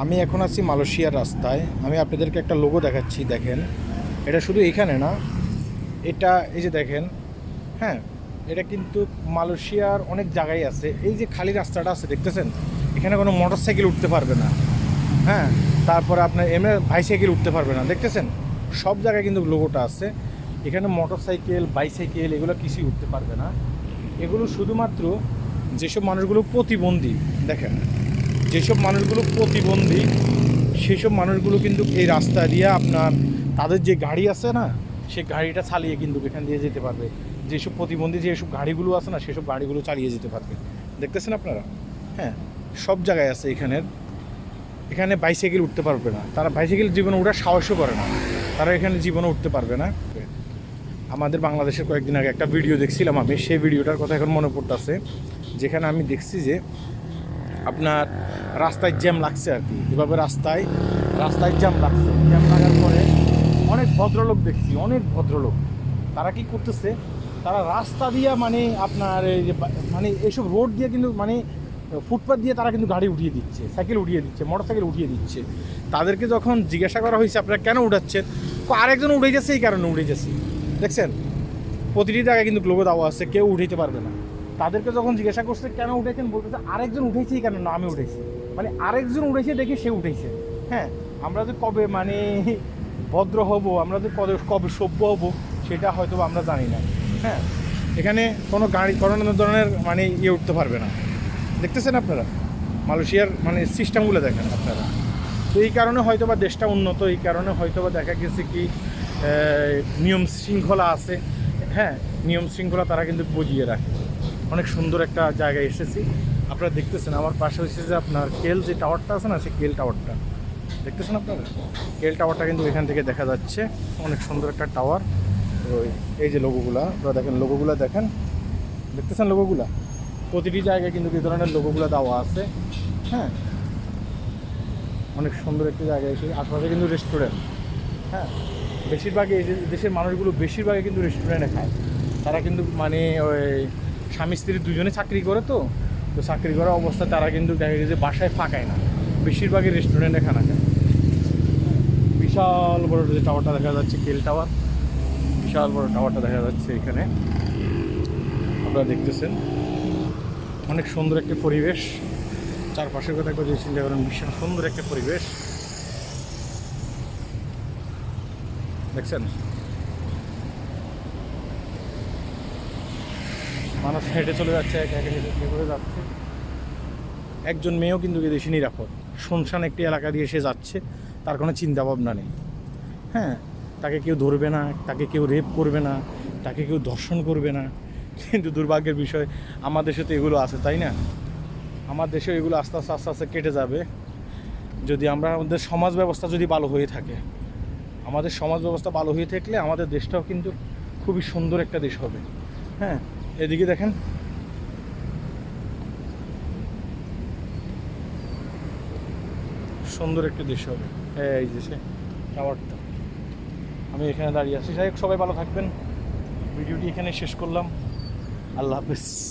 আমি এখন আছি মালয়েশিয়ার রাস্তায়। আমি আপনাদেরকে একটা লোগো দেখাচ্ছি, দেখেন। এটা শুধু এখানে না, এটা এই যে দেখেন হ্যাঁ এটা কিন্তু মালয়েশিয়ার অনেক জায়গায় আছে। এই যে খালি রাস্তাটা আছে, দেখতেছেন? এখানে কোনো মোটর সাইকেল উঠতে পারবে না। হ্যাঁ তারপরে আপনার এমনি বাইসাইকেল উঠতে পারবে না। দেখতেছেন? সব জায়গায় কিন্তু লোগোটা আছে। এখানে মোটর সাইকেল বাইসাইকেল এগুলো কিছুই উঠতে পারবে না। এগুলো শুধুমাত্র যেসব মানুষগুলো প্রতিবন্ধী, দেখেন। যেসব মানুষগুলো প্রতিবন্ধী, সেসব মানুষগুলো কিন্তু এই রাস্তা দিয়ে আপনার তাদের যে গাড়ি আছে না, সে গাড়িটা চালিয়ে কিন্তু এখান দিয়ে যেতে পারবে। যেসব প্রতিবন্ধী, যেসব গাড়িগুলো আছে না, সেসব গাড়িগুলো চালিয়ে যেতে পারবে। দেখতেছেন আপনারা? হ্যাঁ সব জায়গায় আছে এখানের। এখানে বাইসাইকেল উঠতে পারবে না। তারা বাইসাইকেল জীবনে ওঠার সাহসও করে না। তারা এখানে জীবনে উঠতে পারবে না। আমাদের বাংলাদেশের কয়েকদিন আগে একটা ভিডিও দেখছিলাম আমি। সেই ভিডিওটার কথা এখন মনে পড়তেছে। যেখানে আমি দেখছি যে আপনার রাস্তায় জ্যাম লাগছে আর কি। এভাবে রাস্তায় রাস্তায় জ্যাম লাগছে। জ্যাম লাগার পরে অনেক ভদ্রলোক দেখছি, অনেক ভদ্রলোক। তারা কি করতেছে, তারা রাস্তা দিয়ে মানে আপনার এই যে মানে এইসব রোড দিয়ে কিন্তু মানে ফুটপাথ দিয়ে তারা কিন্তু গাড়ি উঠিয়ে দিচ্ছে, সাইকেল উঠিয়ে দিচ্ছে মোটর সাইকেল উঠিয়ে দিচ্ছে। তাদেরকে যখন জিজ্ঞাসা করা হয়েছে, আপনারা কেন উঠাচ্ছেন? আরেকজন উঠে যাচ্ছে এই কারণে উঠে যাচ্ছে দেখছেন? প্রতিটি জায়গায় কিন্তু লোগো দেওয়া আছে, কেউ উঠাইতে পারবে না। তাদেরকে যখন জিজ্ঞাসা করছে, কেন উঠেছেন বলতেছে, আরেকজন উঠেছে কারণে, না, আমি উঠেছি মানে আরেকজন উঠেছে দেখে সে উঠেছে হ্যাঁ আমরা যে কবে মানে ভদ্র হব, আমরা যে কবে কবে সভ্য হব, সেটা হয়তো আমরা জানি না। হ্যাঁ এখানে কোনো গাড়ি, কোনো ধরনের মানে ইয়ে উঠতে পারবে না। দেখতেছেন আপনারা? মালয়েশিয়ার মানে সিস্টেমগুলো দেখেন আপনারা। তো এই কারণে হয়তো বা দেশটা উন্নত, এই কারণে হয়তো বা দেখা গেছে কি নিয়ম শৃঙ্খলা আছে। হ্যাঁ নিয়ম শৃঙ্খলা তারা কিন্তু বুঝিয়ে রাখে। অনেক সুন্দর একটা জায়গায় এসেছি। আপনারা দেখতেছেন, আমার পাশে হচ্ছে যে আপনার কেল যে টাওয়ারটা আছে না, সেই কেল টাওয়ারটা। দেখতেছেন আপনারা? কেল টাওয়ারটা কিন্তু এখান থেকে দেখা যাচ্ছে। অনেক সুন্দর একটা টাওয়ার। তো এই যে লোগোগুলা, আপনারা দেখেন, লোগোগুলা দেখেন। দেখতেছেন লোগোগুলা? প্রতিটি জায়গায় কিন্তু এই ধরনের লোগোগুলো দেওয়া আছে। হ্যাঁ? অনেক সুন্দর একটি জায়গায় এসে, আশেপাশে কিন্তু রেস্টুরেন্ট হ্যাঁ? বেশিরভাগই এই দেশের মানুষগুলো বেশিরভাগই কিন্তু রেস্টুরেন্টে খায়। তারা কিন্তু মানে ওই স্বামী স্ত্রী দুজনে চাকরি করে তো তো চাকরি করা অবস্থায় তারা কিন্তু দেখা গেছে বাসায় ফাঁকায় না। বেশিরভাগই রেস্টুরেন্টে খানা খায়। বিশাল বড় যে টাওয়ারটা দেখা যাচ্ছে কেল টাওয়ার বিশাল বড় টাওয়ারটা দেখা যাচ্ছে এখানে। আপনারা দেখতেছেন। অনেক সুন্দর একটি পরিবেশ। চারপাশের কথা কথা চিন্তা করেন ভীষণ সুন্দর একটা পরিবেশ। দেখছেন? মানুষ হেঁটে চলে যাচ্ছে, একা একা হেঁটে করে যাচ্ছে। একজন মেয়েও কিন্তু এদেশে নিরাপদ। শুনশান একটি এলাকা দিয়ে সে যাচ্ছে, তার কোনো চিন্তা ভাবনা নেই। হ্যাঁ তাকে কেউ ধরবে না, তাকে কেউ রেপ করবে না, তাকে কেউ ধর্ষণ করবে না। কিন্তু দুর্ভাগ্যের বিষয়, আমার দেশে তো এগুলো আছে, তাই না? আমার দেশে এগুলো আস্তে আস্তে আস্তে আস্তে কেটে যাবে। যদি আমরা আমাদের সমাজ ব্যবস্থা যদি ভালো হয়ে থাকে, আমাদের সমাজ ব্যবস্থা ভালো হয়ে থাকলে আমাদের দেশটাও কিন্তু খুবই সুন্দর একটা দেশ হবে। হ্যাঁ এদিকে দেখেন। সুন্দর একটি দৃশ্য হবে। হ্যাঁ এই যে সে টাওয়ারটা আমি এখানে দাঁড়িয়ে আছি। যাই সবাই ভালো থাকবেন। ভিডিওটি এখানে শেষ করলাম। আল্লাহ হাফিজ।